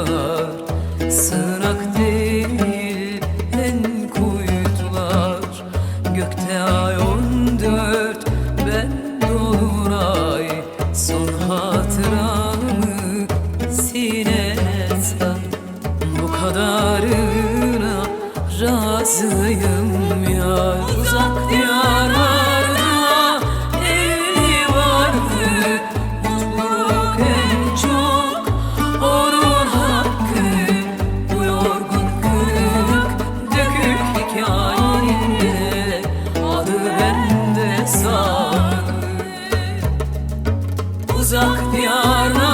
uykular Sığınak en kuytular Gökte ay on dört ben dolunay Son hatıramı sinene Bu kadarına razıyım Uzak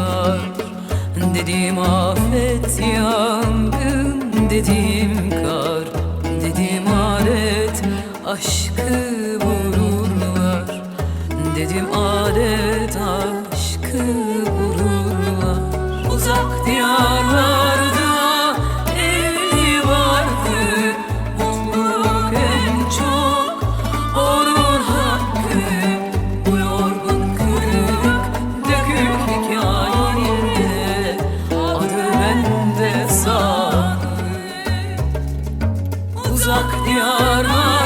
çıkar Dedim afet yangın Dedim kar. Dedim adet aşkı vururlar. Dedim adet aşkı uzak diyarlar.